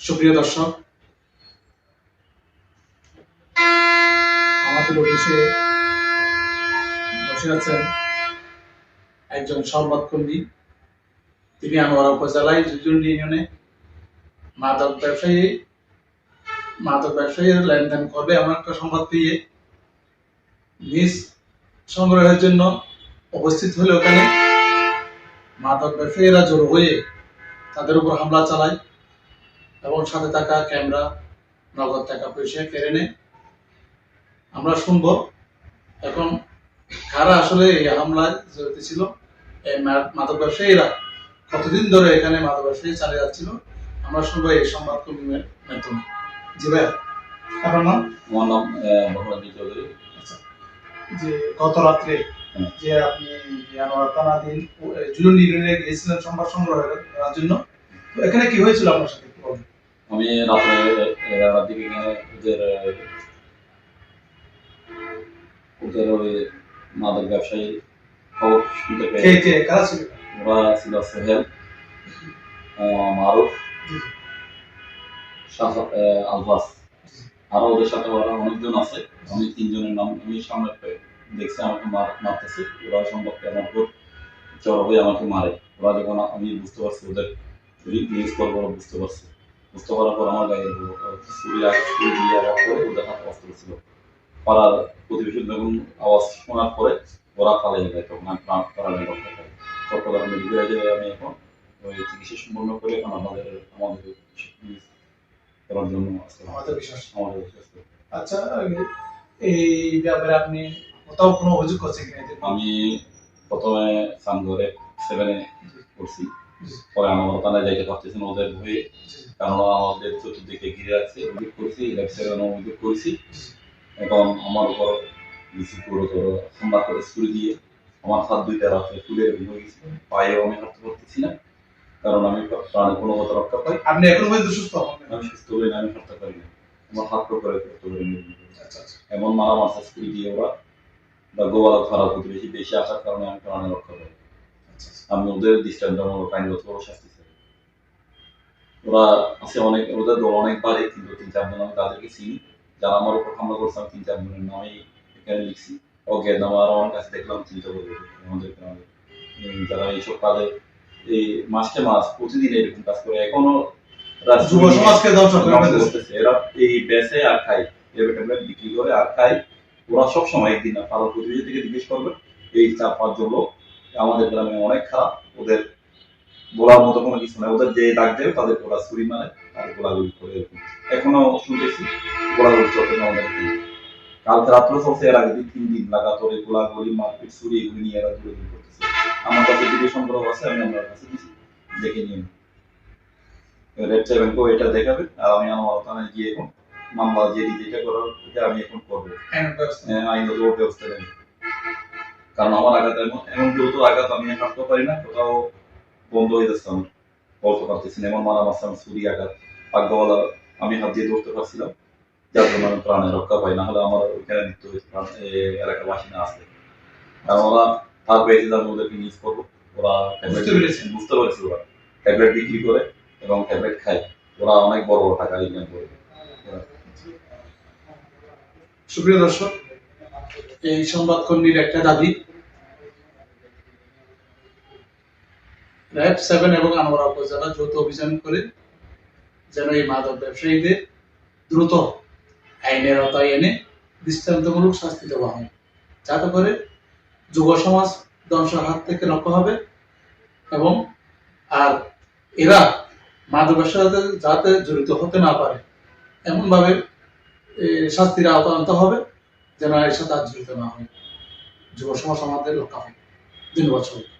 সুপ্রিয় দর্শক, আমাদের অফিসে বসে আছেন একজন সংবাদকর্মী। তিনি আনোয়ারা উপজেলায় জুজুন্ডি ইউনিয়নে মাদক ব্যবসায়ী, মাদক ব্যবসায়ীর লেনদেন করবে এমন একটা সংবাদ পেয়ে নিজ সংগ্রহের জন্য উপস্থিত হলে ওখানে মাদক ব্যবসায়ীরা জড়ো হয়ে তাদের উপর হামলা চালায়। এবং সাথে থাকা ক্যামেরা নগদ টাকা পয়সা কেড়ে নেয়। আমরা শুনব। এখন কারা আসলে এই হামলায় জড়িত ছিল? এই মাদক ব্যবসায়ীরা কতদিন ধরে এখানে মাদক ব্যবসায়ী চালিয়ে যাচ্ছিল? আমরা শুনব এই সংবাদ কর্মীর মাধ্যমে। জি ভাইয়া আপনার নাম? আমার নাম মোহাম্মদ চৌধুরী। যে গত রাত্রে হুম। যে আপনি জুলুন গিয়েছিলেন সংবাদ সংগ্রহ করার জন্য। তো এখানে কি হয়েছিল আপনার সাথে। আমি রাত্রে এগারোটার দিকে এখানে ওদের ওদের ওই মাদক ব্যবসায়ী খবর শুনতে কে পেয়ে কে কারা ছিল? ওরা ছিল সোহেল মারুফ আলফাস আরও ওদের সাথে ওরা অনেকজন আছে আমি তিনজনের নাম আমি সামনে দেখছি আমাকে মার মারতেছে ওরা সম্পর্কে আমার উপর চড় হয়ে আমাকে মারে। ওরা যখন আমি বুঝতে পারছি ওদের রিলিজ করব বুঝতে পারছি। বুঝতে পারার পর আমার গায়ে আঘাত করে ওদের হাতে অস্ত্র ছিল পাড়ার প্রতিবেশী যখন আওয়াজ শোনার পরে ওরা পালিয়ে যায় তখন আমি প্রাণে রক্ষা পাই। চট্টগ্রাম মেডিকেলে যে আমি এখন ওই চিকিৎসা সম্পন্ন করে এখন আমাদের আমাদের করার জন্য আমাদের বিশ্বাস। আমাদের সুস্থ। আচ্ছা এই ব্যাপারে আপনি কোথাও কোনো অভিযোগ করছেন কিনা? আমি প্রথমে সানগরে সেভেনে করছি। পরে আমার ওখানে যাইতে পারতেছি না ওদের ভয়ে। কারণ আমাদের চতুর্দিকে ঘিরে আছে। অভিযোগ করছি লেফট অভিযোগ করেছি। এখন আমার উপর কিছু গুরুতর হামলা করে ছুরি দিয়ে আমার হাত দুইটা রাতে ফুলে হয়ে গেছে। পায়েও আমি হাঁটতে পারতেছি না কারণ আমি প্রাণে কোনো মতো রক্ষা পাই। আপনি এখন পর্যন্ত সুস্থ আমি সুস্থ হই না আমি হাঁটতে পারি না আমার হাত করে নিয়ে আচ্ছা আচ্ছা। এমন মারা মাথা ছুরি দিয়ে ওরা। বা গোয়ালা ধরা প্রতিবেশী বেশি আসার কারণে আমি প্রাণে রক্ষা পাই। আচ্ছা। দৃষ্টান্তমূলক আইনগত শাস্তি ওরা আছে অনেক ওদের দল অনেক বাড়ে কিন্তু তিন চারজন আমি তাদেরকে চিনি যারা আমার উপর হামলা করছে আমি তিন চারজনের নামই এখানে লিখছি আর আমার কাছে দেখলাম চিন্তা করব আমাদের যারা এইসব কাজে এই মাসকে মাস প্রতিদিন এরকম কাজ করে এখনও যুব সমাজকে। করতেছে। এরা এই বেচে আর ট্যাবলেট বিক্রি করে আর খায় ওরা সব সময় একদিন পাড়ার প্রতিবেশী থেকে জিজ্ঞেস করবে এই চার পাঁচজন লোক আমাদের গ্রামে অনেক খারাপ ওদের বলার মতো কোনো কিছু নাই। ওদের যে ডাক দেবে তাদের ওরা ছুরি মারে আর গোলাগুলি করে এরকম। এখনও শুনতেছি গোলাগুলি চলতে না আমাদের এখানে। কালকে রাত্রে চলছে এর আগে তিন দিন লাগাতার গোলাগুলি মারপিট ছুরি এগুলি নিয়ে এরা দূরে দূরে করতেছে। আমার কাছে ভিডিও সংগ্রহ আছে আমি আমার কাছে দিচ্ছি দেখে নিয়ে নিন। রেড সেভেনকেও এটা দেখাবে আর আমি আমার ওখানে গিয়ে এখন মামলা যে যেটা করার এটা আমি এখন করব। আইন ব্যবস্থা। আহ, আইনগত ব্যবস্থা নেব। কারণ আমার আঘাত এমন এমন দ্রুত আঘাত আমি হাঁটতে পারি না কোথাও বন্ধ হয়ে যাচ্ছে আমার। বলতে পারতেছি না এমন মারা মারছে আমার ছুরি আঘাত। ভাগ্যওয়ালা আমি হাত দিয়ে ধরতে পারছিলাম যার জন্য আমি প্রাণে রক্ষা পাই না হলে আমার ওইখানে মৃত্যু হয়েছে এলাকাবাসী না আসলে। কারণ ওরা হাত পেয়েছে আমি ওদেরকে নিউজ করব। ওরা বুঝতে পেরেছি। বুঝতে পেরেছি ওরা। ট্যাবলেট বিক্রি করে এবং ট্যাবলেট খায়। ওরা অনেক বড় বড় টাকা ইনকাম করে। সুপ্রিয় দর্শক এই সংবাদ কর্মীর একটা দাবি র্যাব সেভেন এবং আনোয়ারা উপজেলা যৌথ অভিযান করে যেন এই মাদক ব্যবসায়ীদের দ্রুত আইনের আওতায় এনে দৃষ্টান্তমূলক শাস্তি দেওয়া হয়। যাতে করে যুব সমাজ ধ্বংসের হাত থেকে রক্ষা হবে এবং আর এরা মাদক ব্যবসার সাথে যাতে জড়িত হতে না পারে, এমনভাবে শাস্তির আওতা আনতে হবে যেন এর সাথে আর জড়িত না হয়। যুব সমাজ আমাদের রক্ষা হয় ধন্যবাদ সবাই